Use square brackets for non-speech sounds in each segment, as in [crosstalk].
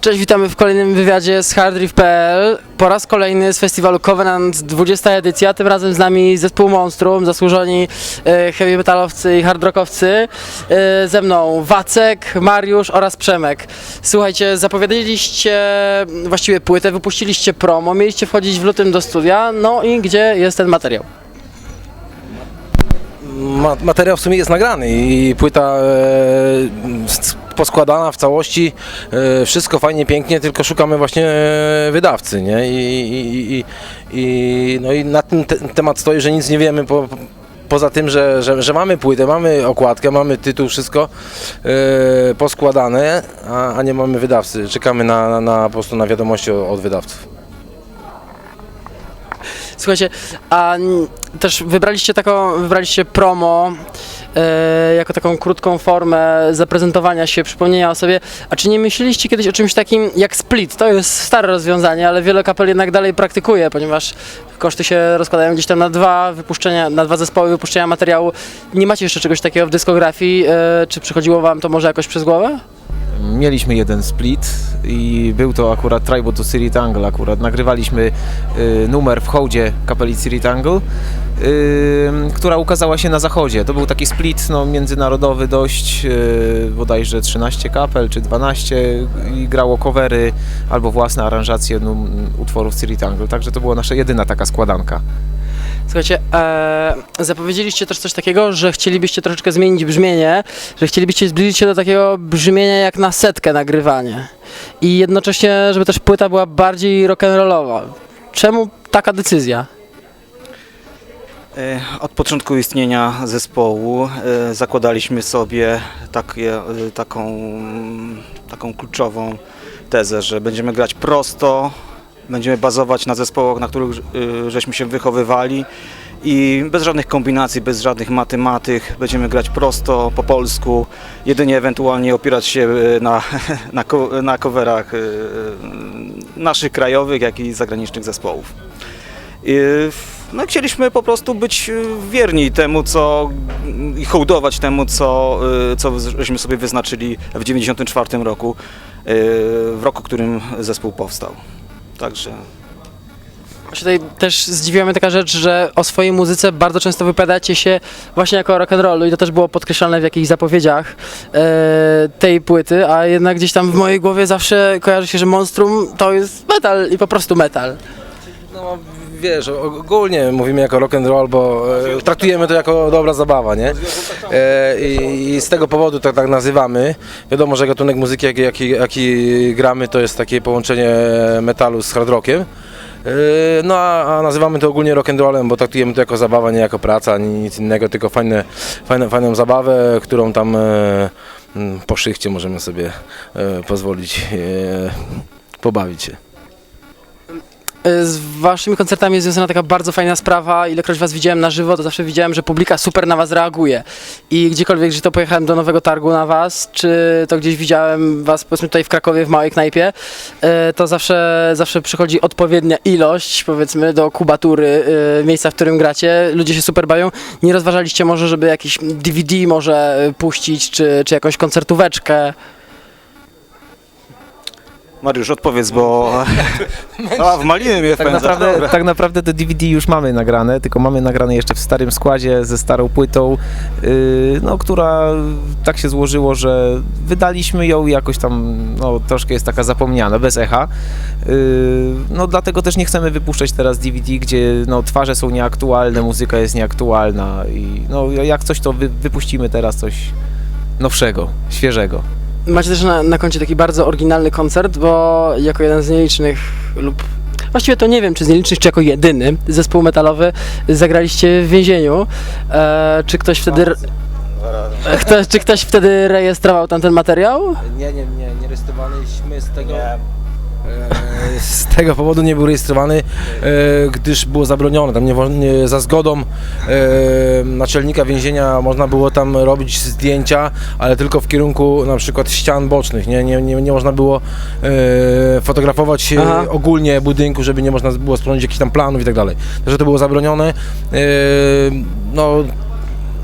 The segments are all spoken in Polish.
Cześć, witamy w kolejnym wywiadzie z hardriff.pl. Po raz kolejny z festiwalu Covenant 20 edycja, tym razem z nami zespół Monstrum, zasłużoni e, heavy metalowcy i hard rockowcy. E, ze mną Wacek, Mariusz oraz Przemek. Słuchajcie, zapowiedzieliście właściwie płytę, wypuściliście promo, mieliście wchodzić w lutym do studia, no i gdzie jest ten materiał? Ma, materiał w sumie jest nagrany i płyta e, poskładana w całości, e, wszystko fajnie, pięknie, tylko szukamy właśnie e, wydawcy, nie? I, i, i, i, no i na ten te, temat stoi, że nic nie wiemy po, poza tym, że, że, że mamy płytę, mamy okładkę, mamy tytuł, wszystko e, poskładane, a, a nie mamy wydawcy. Czekamy na, na, na po prostu na wiadomości od, wydawców. Słuchajcie, a n- też wybraliście taką, wybraliście promo jako taką krótką formę zaprezentowania się, przypomnienia o sobie. A czy nie myśleliście kiedyś o czymś takim jak split? To jest stare rozwiązanie, ale wiele kapel jednak dalej praktykuje, ponieważ koszty się rozkładają gdzieś tam na dwa wypuszczenia, na dwa zespoły wypuszczenia materiału. Nie macie jeszcze czegoś takiego w dyskografii? E, czy przychodziło wam to może jakoś przez głowę? Mieliśmy jeden split i był to akurat Tribal to City Tangle akurat. Nagrywaliśmy y, numer w hołdzie kapeli City Tangle, y, która ukazała się na zachodzie. To był taki split no, międzynarodowy dość, y, bodajże 13 kapel czy 12 i grało covery albo własne aranżacje utworów City Tangle. Także to była nasza jedyna taka składanka. Słuchajcie, e, zapowiedzieliście też coś takiego, że chcielibyście troszeczkę zmienić brzmienie, że chcielibyście zbliżyć się do takiego brzmienia jak na setkę nagrywanie. I jednocześnie, żeby też płyta była bardziej rock'n'rollowa. Czemu taka decyzja? E, Od początku istnienia zespołu e, zakładaliśmy sobie takie, e, taką, taką kluczową tezę, że będziemy grać prosto, będziemy bazować na zespołach, na których e, żeśmy się wychowywali i bez żadnych kombinacji, bez żadnych matematyk będziemy grać prosto, po polsku, jedynie ewentualnie opierać się e, na, [laughs] na, na coverach e, naszych krajowych, jak i zagranicznych zespołów. I, No, chcieliśmy po prostu być y, wierni temu, co i hołdować temu, co, y, co żeśmy sobie wyznaczyli w 1994 roku, y, w roku, w którym zespół powstał. Także Tutaj też zdziwiła mnie taka rzecz, że o swojej muzyce bardzo często wypowiadacie się właśnie jako rock'n'rollu i to też było podkreślane w jakichś zapowiedziach e, tej płyty, a jednak gdzieś tam w mojej głowie zawsze kojarzy się, że Monstrum to jest metal i po prostu metal. No wiesz, ogólnie mówimy jako rock and roll, bo e, traktujemy to jako dobra zabawa, nie? E, i, I z tego powodu tak, tak nazywamy. Wiadomo, że gatunek muzyki, jaki, jaki, jaki gramy, to jest takie połączenie metalu z hard rockiem. E, No a, a nazywamy to ogólnie rock and rollem, bo traktujemy to jako zabawę, nie jako praca, ani nic innego, tylko fajne, fajne, fajną zabawę, którą tam e, po szychcie możemy sobie e, pozwolić e, pobawić się. E, Z waszymi koncertami jest związana taka bardzo fajna sprawa. Ilekroć was widziałem na żywo, to zawsze widziałem, że publika super na was reaguje. I gdziekolwiek, że to pojechałem do Nowego Targu na was, czy to gdzieś widziałem was powiedzmy tutaj w Krakowie w małej knajpie, e, to zawsze, zawsze przychodzi odpowiednia ilość powiedzmy do kubatury e, miejsca, w którym gracie. Ludzie się super bawią. Nie rozważaliście może, żeby jakiś DVD może puścić, czy, czy jakąś koncertóweczkę? Mariusz, odpowiedz, bo [laughs] a, w maliny mnie Tak naprawdę, Dobra. tak naprawdę te DVD już mamy nagrane, tylko mamy nagrane jeszcze w starym składzie ze starą płytą, yy, no, która tak się złożyło, że wydaliśmy ją i jakoś tam no, troszkę jest taka zapomniana, bez echa. Yy, no dlatego też nie chcemy wypuszczać teraz DVD, gdzie no, twarze są nieaktualne, muzyka jest nieaktualna i no, jak coś to wy, wypuścimy teraz coś nowszego, świeżego. Macie też na, na koncie taki bardzo oryginalny koncert, bo jako jeden z nielicznych lub właściwie to nie wiem, czy z nielicznych, czy jako jedyny zespół metalowy zagraliście w więzieniu. E, czy ktoś wtedy. [laughs] Kto, czy ktoś wtedy rejestrował tamten materiał? Nie, nie, nie, nie rejestrowaliśmy z tego. e, Z tego powodu nie był rejestrowany, e, gdyż było zabronione. Tam nie, nie, za zgodą e, naczelnika więzienia można było tam robić zdjęcia, ale tylko w kierunku na przykład ścian bocznych. Nie, nie, nie, nie można było e, fotografować e, Aha. ogólnie budynku, żeby nie można było sporządzić jakichś tam planów i tak dalej. Także to było zabronione. E, no,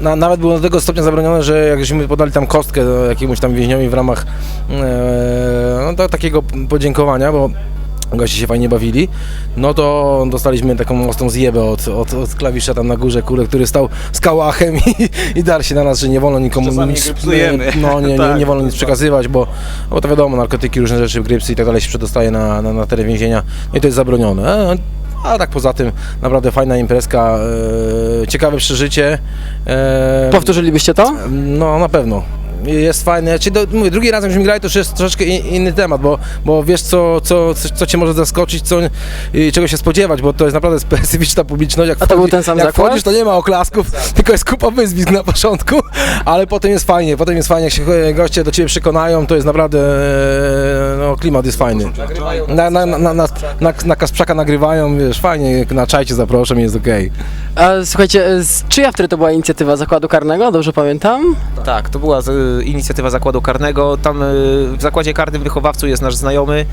na, nawet było do tego stopnia zabronione, że jakśmy podali tam kostkę do jakiemuś tam więźniowi w ramach e, no, takiego podziękowania, bo goście się fajnie bawili, no to dostaliśmy taką mocną zjebę od, od, od klawisza tam na górze, kule, który stał z kałachem [laughs] i, i dar się na nas, że nie wolno nikomu nic, grypsujemy. [laughs] no, nie, nie, Tak, nie wolno nic tak. przekazywać, bo, bo to wiadomo, narkotyki, różne rzeczy, grypsy i tak dalej się przedostaje na, na, na teren więzienia no i to jest zabronione. A tak poza tym naprawdę fajna imprezka, e, ciekawe przeżycie. E, Powtórzylibyście to? no na pewno. Jest fajne. Czy do, mówię, drugi raz jakbyśmy grali, to już jest troszeczkę in, inny temat, bo, bo wiesz co, co, co, co cię może zaskoczyć, co, i czego się spodziewać, bo to jest naprawdę [laughs] specyficzna publiczność. Jak A to był ten sam jak zakład? wchodzisz, to nie ma oklasków, tylko jest kupa wyzwisk na początku, [laughs] ale potem jest fajnie, potem jest fajnie, jak się goście do ciebie przekonają, to jest naprawdę, e, no klimat jest fajny. Na, na, na, na, na, na Kasprzaka nagrywają, wiesz, fajnie, na czajcie zaproszą i jest okej. A, słuchajcie, z, czyja wtedy to była inicjatywa zakładu karnego? Dobrze pamiętam? Tak, to była z, inicjatywa zakładu karnego. Tam y, w zakładzie karnym wychowawcu jest nasz znajomy,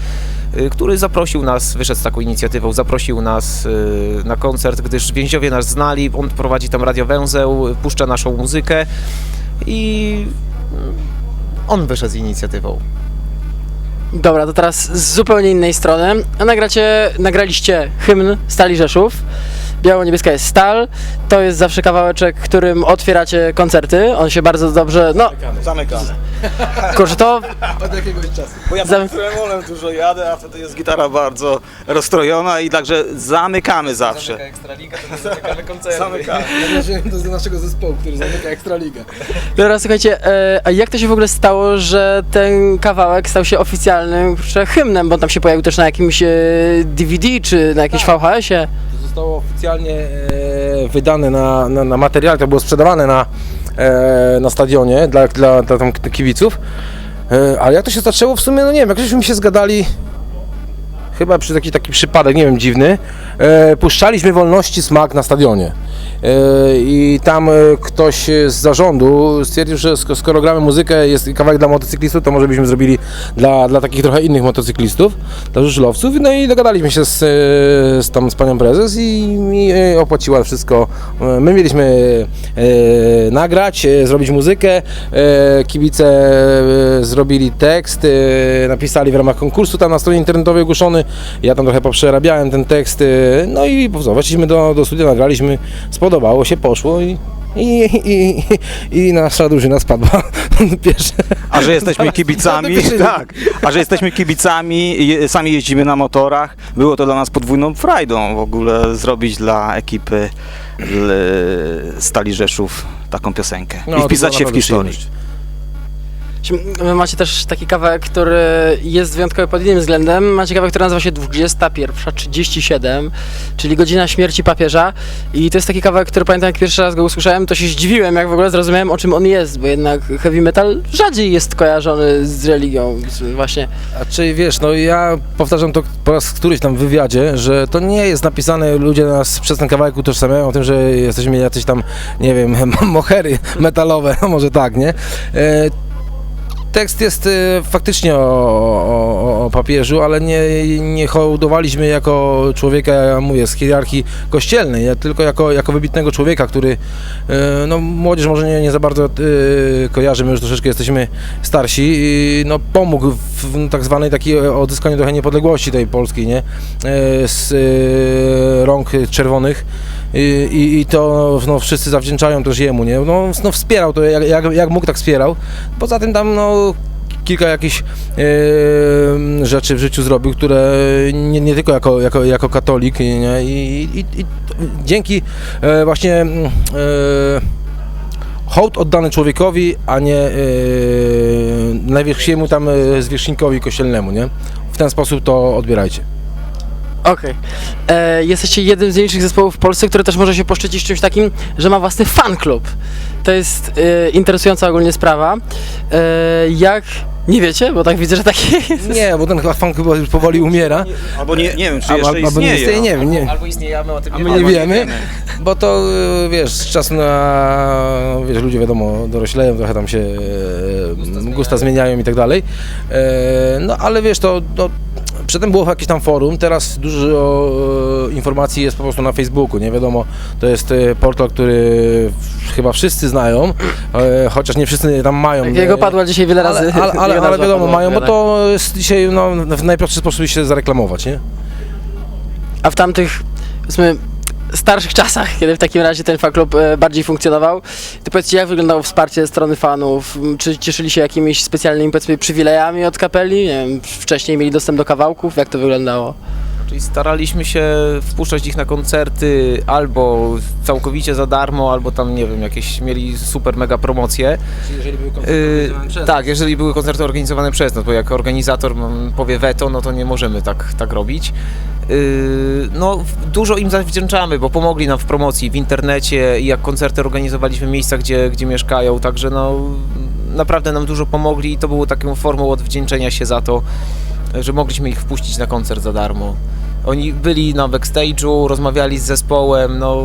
y, który zaprosił nas, wyszedł z taką inicjatywą, zaprosił nas y, na koncert, gdyż więźniowie nas znali. On prowadzi tam radiowęzeł, puszcza naszą muzykę i y, on wyszedł z inicjatywą. Dobra, to teraz z zupełnie innej strony. Nagracie, nagraliście hymn Stali Rzeszów. Biało-niebieska jest stal. To jest zawsze kawałeczek, którym otwieracie koncerty. On się bardzo dobrze. No, Zamykamy. kurczę, to. [laughs] Od jakiegoś czasu. Bo ja Zam- z tremolem dużo jadę, a wtedy jest gitara bardzo rozstrojona i także zamykamy zawsze. Zamykamy. Należy do naszego zespołu, który zamyka Ekstraligę. Dobra, słuchajcie, e, a jak to się w ogóle stało, że ten kawałek stał się oficjalnym kurczę, hymnem? Bo on tam się pojawił też na jakimś e, DVD czy na jakimś VHS-ie. Zostało oficjalnie e, wydane na, na, na to było sprzedawane na, e, na stadionie dla, dla, dla tam kibiców. E, ale jak to się zaczęło w sumie, no nie wiem, jakżeśmy się zgadali, chyba przez jakiś taki przypadek, nie wiem, dziwny, e, puszczaliśmy wolności smak na stadionie. E, I tam e, ktoś z zarządu stwierdził, że sk- skoro gramy muzykę, jest kawałek dla motocyklistów, to może byśmy zrobili dla, dla takich trochę innych motocyklistów, dla żużlowców. No i dogadaliśmy się z, e, z, tam, z panią prezes i mi e, opłaciła wszystko. My mieliśmy e, nagrać, e, zrobić muzykę, e, kibice e, zrobili tekst, e, napisali w ramach konkursu tam na stronie internetowej ogłoszony. Ja tam trochę poprzerabiałem ten tekst, e, no i co, weszliśmy do, do studia, nagraliśmy, spodobało się, poszło i, i, i, i, nasza drużyna spadła [laughs] pierwsze. A że jesteśmy kibicami, Pierwszy- [laughs] tak, a że jesteśmy kibicami, je, sami jeździmy na motorach, było to dla nas podwójną frajdą w ogóle zrobić dla ekipy l- Stali Rzeszów taką piosenkę No, i wpisać się w historię. Wy macie też taki kawałek, który jest wyjątkowy pod innym względem. Macie kawałek, który nazywa się 21.37, czyli godzina śmierci papieża. I to jest taki kawałek, który pamiętam, jak pierwszy raz go usłyszałem, to się zdziwiłem, jak w ogóle zrozumiałem, o czym on jest, bo jednak heavy metal rzadziej jest kojarzony z religią, właśnie. A czy wiesz, no ja powtarzam to po raz któryś tam w wywiadzie, że to nie jest napisane, ludzie nas przez ten kawałek utożsamiają o tym, że jesteśmy jacyś tam, nie wiem, [laughs] mohery metalowe, [laughs] może tak, nie? E, Tekst jest e, faktycznie o, o, o papieżu, ale nie, nie hołdowaliśmy jako człowieka, ja mówię, z hierarchii kościelnej, tylko jako, jako wybitnego człowieka, który, e, no młodzież może nie, nie za bardzo e, kojarzy, my już troszeczkę jesteśmy starsi, no pomógł w tak zwanej takiej odzyskaniu trochę niepodległości tej polskiej, nie? Z rąk czerwonych. I, i, I to no, wszyscy zawdzięczają też jemu, nie? No, no wspierał to, jak, jak, jak mógł, tak wspierał. Poza tym tam, no, kilka jakichś e, rzeczy w życiu zrobił, które nie, nie tylko jako, jako, jako katolik, nie? I, i, i dzięki e, właśnie e, hołd oddany człowiekowi, a nie e, najwyższymu tam zwierzchnikowi kościelnemu, nie? W ten sposób to odbierajcie. Okej. E, Jesteście jednym z nielicznych zespołów w Polsce, który też może się poszczycić czymś takim, że ma własny fan klub. To jest e, interesująca ogólnie sprawa. E, jak... Nie wiecie? Bo tak widzę, że taki jest. Nie, bo ten chyba fan chyba już powoli umiera. Albo nie, nie wiem, czy jeszcze albo istnieje. nie istnieje, nie wiem, nie. Albo istnieje, a my o tym A nie my wiemy. nie wiemy, bo to y, wiesz, z czasu na, wiesz, ludzie wiadomo, dorośleją, trochę tam się e, gusta zmieniają i tak dalej. E, No ale wiesz, to, to przedtem było jakieś tam forum, teraz dużo e, informacji jest po prostu na Facebooku, nie wiadomo, to jest e, portal, który chyba wszyscy znają, e, chociaż nie wszyscy tam mają. Jego padła dzisiaj wiele razy. ale, ale, ale, ale wiadomo, mają, bo to jest dzisiaj no, w najprostszy sposób się zareklamować, nie? A w tamtych, powiedzmy, starszych czasach, kiedy w takim razie ten fanklub e, bardziej funkcjonował, to powiedzcie, jak wyglądało wsparcie ze strony fanów? Czy cieszyli się jakimiś specjalnymi, powiedzmy, przywilejami od kapeli? Nie wiem, wcześniej mieli dostęp do kawałków? Jak to wyglądało? Czyli staraliśmy się wpuszczać ich na koncerty albo całkowicie za darmo, albo tam, nie wiem, jakieś mieli super mega promocje. Jeżeli były Yy, tak, jeżeli były koncerty organizowane przez nas, bo jak organizator mm, powie weto, no to nie możemy tak, tak robić. Yy, no, w- dużo im zawdzięczamy, bo pomogli nam w promocji w internecie i jak koncerty organizowaliśmy w miejscach, gdzie, gdzie mieszkają, także no naprawdę nam dużo pomogli i to było taką formą odwdzięczenia się za to, że mogliśmy ich wpuścić na koncert za darmo. Oni byli na backstage'u, rozmawiali z zespołem, no,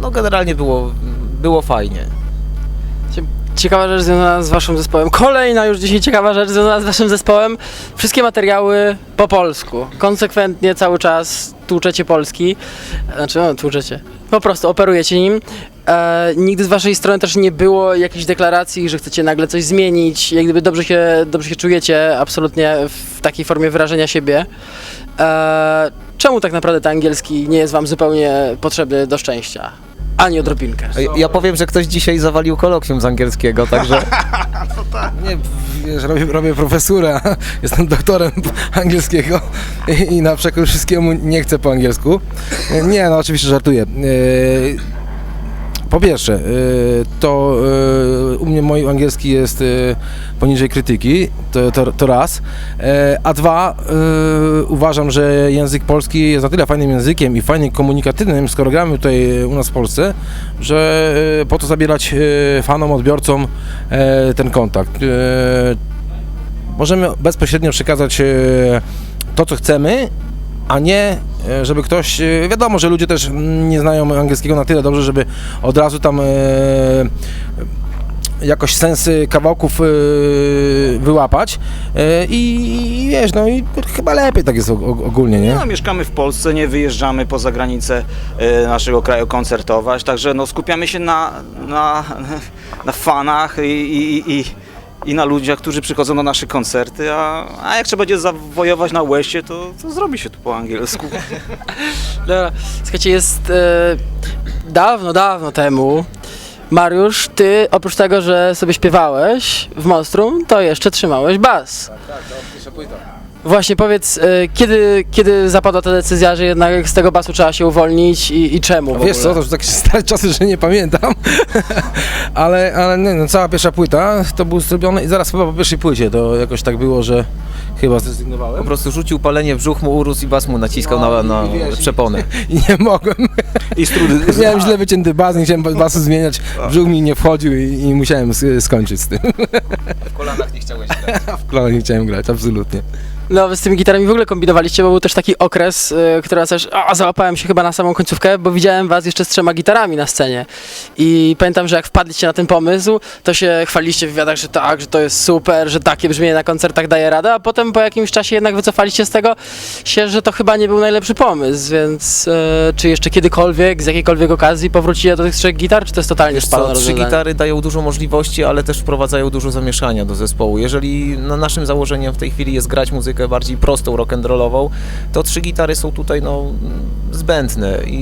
no generalnie było, było fajnie. Ciekawa rzecz związana z waszym zespołem. Kolejna już dzisiaj ciekawa rzecz związana z waszym zespołem. Wszystkie materiały po polsku. Konsekwentnie cały czas tłuczecie polski. Znaczy, no, tłuczecie. Po prostu operujecie nim. E, nigdy z waszej strony też nie było jakichś deklaracji, że chcecie nagle coś zmienić. Jak gdyby dobrze się, dobrze się czujecie absolutnie w takiej formie wyrażenia siebie. E, czemu tak naprawdę ten angielski nie jest wam zupełnie potrzebny do szczęścia? Ani odrobinkę. Ja powiem, że ktoś dzisiaj zawalił kolokwium z angielskiego, także... [laughs] Nie, wiesz, robię, robię profesurę, jestem doktorem angielskiego i, i na przekór wszystkiemu nie chcę po angielsku. Nie, no oczywiście żartuję. E, Po pierwsze, e, to e, u mnie mój angielski jest e, poniżej krytyki, to, to, to raz. E, A dwa, uważam, że język polski jest na tyle fajnym językiem i fajnie komunikatywnym, skoro gramy tutaj u nas w Polsce, że po to zabierać fanom, odbiorcom e, ten kontakt. E, Możemy bezpośrednio przekazać to, co chcemy, a nie, żeby ktoś. e, Wiadomo, że ludzie też nie znają angielskiego na tyle dobrze, żeby od razu tam e, jakoś sensy kawałków e, wyłapać. E, I, wiesz, no i chyba lepiej tak jest og- og- ogólnie, nie? No, mieszkamy w Polsce, nie wyjeżdżamy poza granicę e, naszego kraju koncertować, także no, skupiamy się na, na, [laughs] na fanach i, i, i, i na ludziach, którzy przychodzą na nasze koncerty, a, a jak trzeba będzie zawojować na łeście, to, to zrobi się tu po angielsku. [laughs] Dobra, słuchajcie, jest e, dawno, dawno temu. Mariusz, ty oprócz tego, że sobie śpiewałeś w Monstrum, to jeszcze trzymałeś bas. Właśnie powiedz, e, kiedy, kiedy zapadła ta decyzja, że jednak z tego basu trzeba się uwolnić i, i czemu? w Wiesz co, to już takie [laughs] stare czasy, że nie pamiętam, [laughs] ale, ale nie, no, cała pierwsza płyta to był zrobione i zaraz chyba po pierwszej płycie to jakoś tak było, że chyba Po zrezygnowałem prostu rzucił palenie, brzuch mu urósł i bas mu naciskał No, na, i na wiesz, i- przeponę. [laughs] i nie mogłem. I strudy. Miałem źle wycięty bas, nie chciałem basu zmieniać, brzuch mi nie wchodził i, i musiałem s- skończyć z tym. W kolanach nie chciałeś grać. W klanie nie chciałem grać, absolutnie. No, wy z tymi gitarami w ogóle kombinowaliście, bo był też taki okres, y, który też, a załapałem się chyba na samą końcówkę, bo widziałem was jeszcze z trzema gitarami na scenie. I pamiętam, że jak wpadliście na ten pomysł, to się chwaliliście w wywiadach, że tak, że to jest super, że takie brzmienie na koncertach daje radę, a potem po jakimś czasie jednak wycofaliście z tego się, że to chyba nie był najlepszy pomysł, więc y, czy jeszcze kiedykolwiek, z jakiejkolwiek okazji powrócicie do tych trzech gitar, czy to jest totalnie Wiesz spalone co, trzy rozwiązanie? gitary dają dużo możliwości, ale też wprowadzają dużo zamieszania do zespołu. Jeżeli no, naszym założeniem w tej chwili jest grać muzykę bardziej prostą, rock'n'rollową, to trzy gitary są tutaj no, zbędne I,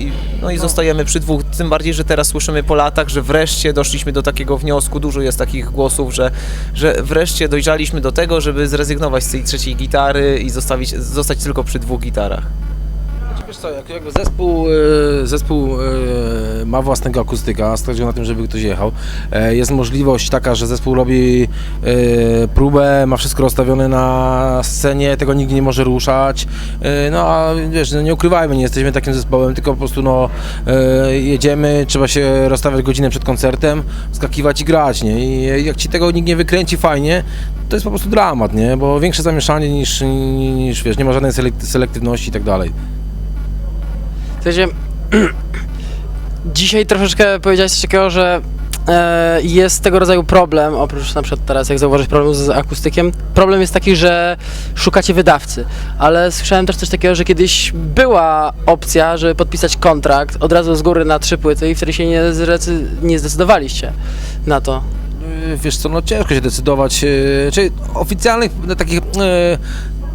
i, no, i zostajemy przy dwóch. Tym bardziej, że teraz słyszymy po latach, że wreszcie doszliśmy do takiego wniosku, dużo jest takich głosów, że, że wreszcie dojrzaliśmy do tego, żeby zrezygnować z tej trzeciej gitary i zostawić, zostać tylko przy dwóch gitarach. Wiesz co, jak, jakby zespół, e, zespół e, ma własnego akustyka, stwierdził na tym, żeby ktoś jechał. E, Jest możliwość taka, że zespół robi e, próbę, ma wszystko rozstawione na scenie, tego nikt nie może ruszać. No a wiesz, no nie ukrywajmy, nie jesteśmy takim zespołem, tylko po prostu no jedziemy, trzeba się rozstawiać godzinę przed koncertem, skakiwać i grać, nie? I jak ci tego nikt nie wykręci fajnie, to jest po prostu dramat, nie? Bo większe zamieszanie niż, niż wiesz, nie ma żadnej selek- selektywności i tak dalej. Słuchajcie, [clears throat] dzisiaj troszeczkę powiedziałeś coś takiego, że e, jest tego rodzaju problem, oprócz na przykład teraz jak zauważyć problem z akustykiem, problem jest taki, że szukacie wydawcy, ale słyszałem też coś takiego, że kiedyś była opcja, żeby podpisać kontrakt od razu z góry na trzy płyty i wtedy się nie, zrecy- nie zdecydowaliście na to. Y, Wiesz co, no ciężko się decydować, y, czyli oficjalnych no, takich y,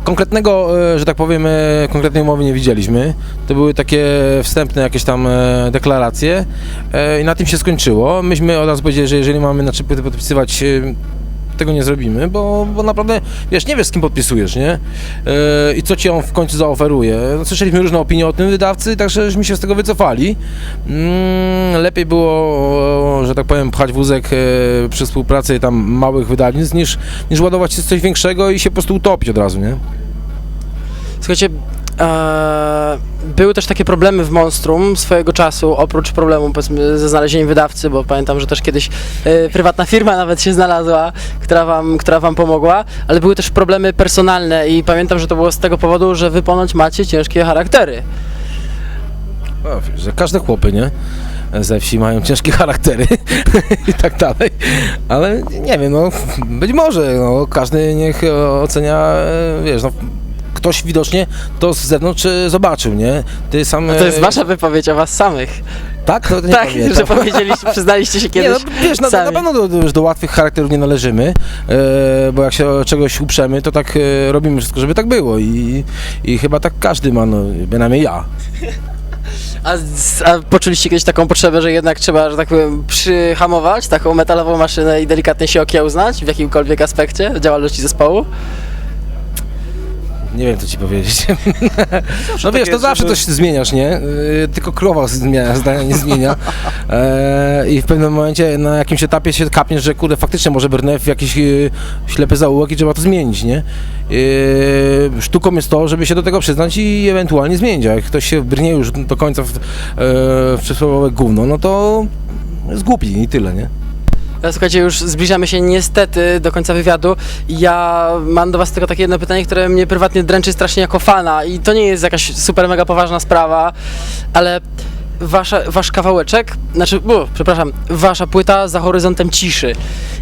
konkretnego, y, że tak powiem, y, konkretnej umowy nie widzieliśmy. To były takie wstępne jakieś tam y, deklaracje i na tym się skończyło. Myśmy od razu powiedzieli, że jeżeli mamy na płyty podpisywać tego nie zrobimy, bo, bo naprawdę, wiesz, nie wiesz z kim podpisujesz, nie? I co ci on w końcu zaoferuje. No, Słyszeliśmy różne opinie o tym wydawcy, także żeśmy się z tego wycofali. Mm, lepiej było, że tak powiem, pchać wózek e, przy współpracy tam małych wydawnictw, niż, niż ładować się w coś większego i się po prostu utopić od razu, nie? Słuchajcie, e, były też takie problemy w Monstrum swojego czasu, oprócz problemu powiedzmy ze znalezieniem wydawcy, bo pamiętam, że też kiedyś e, prywatna firma [laughs] nawet się znalazła, która wam, która wam pomogła, ale były też problemy personalne i pamiętam, że to było z tego powodu, że wy ponoć macie ciężkie charaktery. No, że każde chłopy, nie? Ze wsi mają ciężkie charaktery [laughs] i tak dalej, ale nie wiem, no być może, no, każdy niech ocenia, e, wiesz, no ktoś widocznie to z zewnątrz e, zobaczył, nie? Ty sam... A to jest e, wasza wypowiedź o was samych. Tak? To nie tak, pamiętam. że powiedzieliście, [laughs] przyznaliście się Nie, kiedyś no, wiesz, na, sami. na pewno do, do, do łatwych charakterów nie należymy, e, bo jak się czegoś uprzemy, to tak e, robimy wszystko, żeby tak było i, i chyba tak każdy ma, no, bynajmniej ja. [laughs] A, a poczuliście kiedyś taką potrzebę, że jednak trzeba, że tak powiem, przyhamować taką metalową maszynę i delikatnie się okiełznać w jakimkolwiek aspekcie działalności zespołu? Nie wiem, co ci powiedzieć. [laughs] No tak wiesz, to jest, zawsze żeby- coś zmieniasz, nie? Yy, Tylko krowa zmienia, zdania nie zmienia. E, I w pewnym momencie na jakimś etapie się kapniesz, że kurde, faktycznie może brnę w jakiś yy, ślepy zaułek i trzeba to zmienić, nie? Yy, Sztuką jest to, żeby się do tego przyznać i ewentualnie zmienić. A jak ktoś się brnie już do końca w, e, w przysłowiowe gówno, no to jest głupi i tyle, nie? E, Słuchajcie, już zbliżamy się niestety do końca wywiadu. Ja mam do Was tylko takie jedno pytanie, które mnie prywatnie dręczy strasznie jako fana i to nie jest jakaś super mega poważna sprawa, ale wasza, wasz kawałeczek, znaczy, u, przepraszam, wasza płyta za horyzontem ciszy.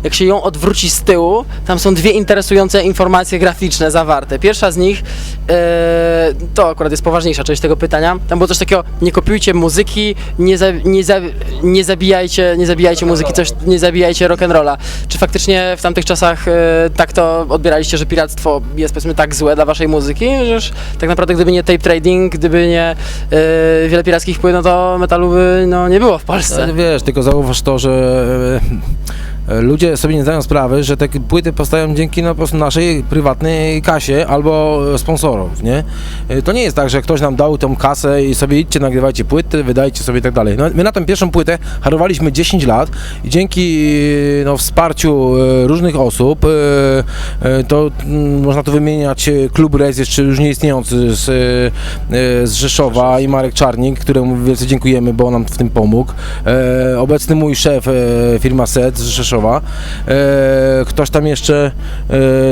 Jak się ją odwróci z tyłu, tam są dwie interesujące informacje graficzne zawarte. Pierwsza z nich, e, to akurat jest poważniejsza część tego pytania, tam było coś takiego, nie kopiujcie muzyki, nie, za, nie, za, nie zabijajcie, nie zabijajcie muzyki, coś, nie zabijajcie rock'n'rolla. Czy faktycznie w tamtych czasach e, tak to odbieraliście, że piractwo jest powiedzmy tak złe dla waszej muzyki, że już tak naprawdę gdyby nie tape trading, gdyby nie e, wiele pirackich płyt, no to metalu by no, nie było w Polsce. Wiesz, tylko zauważ to, że e, ludzie sobie nie zdają sprawy, że te płyty powstają dzięki no, po prostu naszej prywatnej kasie albo e, sponsorów, nie? E, To nie jest tak, że ktoś nam dał tą kasę i sobie idźcie, nagrywajcie płyty, wydajcie sobie i tak dalej. No, my na tę pierwszą płytę harowaliśmy 10 lat i dzięki e, no, wsparciu e, różnych osób, e, e, to mm, można tu wymieniać e, Klub Rez, jeszcze już nieistniejący z, e, e, z Rzeszowa i Marek Czarnik, któremu wielce dziękujemy, bo on nam w tym pomógł. E, obecny mój szef, e, firma SET z Rzeszowa. E, ktoś tam jeszcze,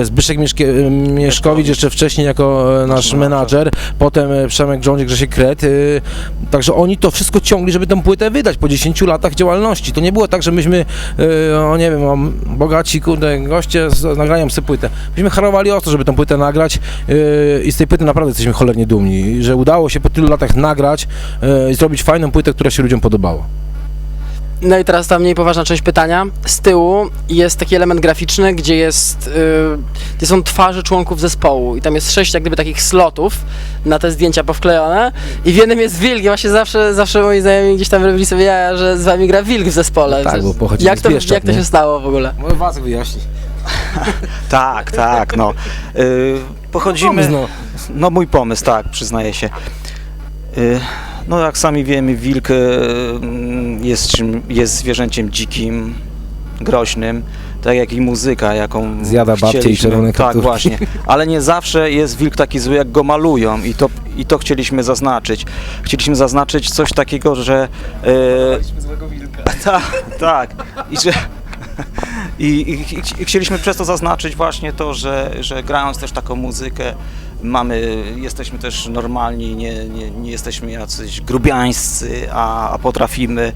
e, Zbyszek Mieszkie, e, Mieszkowicz jeszcze wcześniej jako e, nasz menadżer, potem e, Przemek Grządzik, Grzesiek Kret. E, także oni to wszystko ciągli, żeby tę płytę wydać po 10 latach działalności. To nie było tak, że myśmy, e, o nie wiem, o, bogaci, kurde, goście z, nagrają sobie płytę. Myśmy harowali o to, żeby tę płytę nagrać e, i z tej płyty naprawdę jesteśmy cholernie dumni, że udało się po tylu latach nagrać e, i zrobić fajną płytę, która się ludziom podobała. No i teraz ta mniej poważna część pytania. Z tyłu jest taki element graficzny, gdzie jest, yy, gdzie są twarze członków zespołu i tam jest sześć jak gdyby takich slotów na te zdjęcia powklejone i w jednym jest wilk i właśnie zawsze, zawsze moi znajomi gdzieś tam robili sobie jaja, że z wami gra wilk w zespole. No tak, bo pochodzi jak z to, Bieszczad, jak to nie? się stało w ogóle? Może Wacek wyjaśni. [laughs] Tak, tak, no. Y, pochodzimy... Pomysł, no. No mój pomysł, tak, przyznaję się. Y, No jak sami wiemy, wilk y, mm, jest, jest zwierzęciem dzikim, groźnym, tak jak i muzyka, jaką Zjada babcie i czerwone Tak, kapturki. właśnie. Ale nie zawsze jest wilk taki zły, jak go malują i to, i to chcieliśmy zaznaczyć. Chcieliśmy zaznaczyć coś takiego, że... Y, [laughs] tak, tak. I że... I, i, I chcieliśmy przez to zaznaczyć właśnie to, że, że grając też taką muzykę, mamy, jesteśmy też normalni, nie, nie, nie jesteśmy jacyś grubiańscy, a, a potrafimy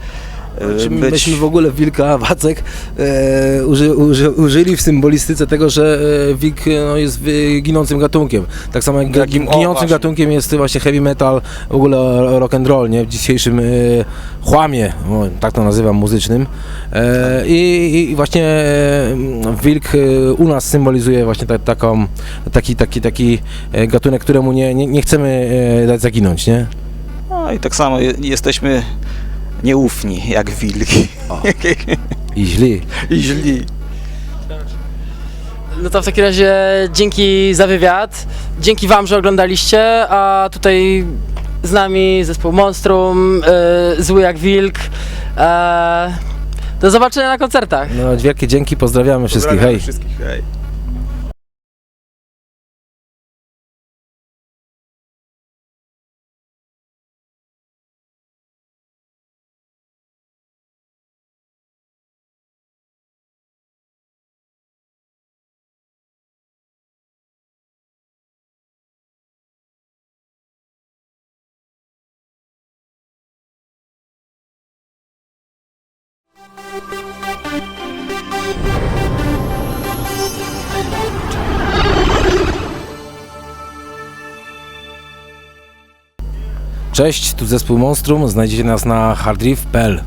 e, Czy być... myśmy w ogóle wilka, Wacek, e, uży, uży, użyli w symbolistyce tego, że e, wilk e, no, jest wy- ginącym gatunkiem. Tak samo jak o, ginącym właśnie. gatunkiem jest właśnie heavy metal, w ogóle rock and roll, nie? W dzisiejszym e, chłamie, o, tak to nazywam, muzycznym. E, i, I właśnie e, wilk e, u nas symbolizuje właśnie ta, taką, taki, taki, taki e, gatunek, któremu nie, nie, nie chcemy e, dać zaginąć, nie? No i tak samo je- jesteśmy nieufni jak wilki. [laughs] I źli. I źli. No to w takim razie dzięki za wywiad, dzięki wam, że oglądaliście, a tutaj z nami zespół Monstrum, y, Zły jak Wilk. E, do zobaczenia na koncertach. No, wielkie dzięki, pozdrawiamy wszystkich, hej. Wszystkich, hej. Cześć, tu zespół Monstrum, znajdziecie nas na hardriff.pl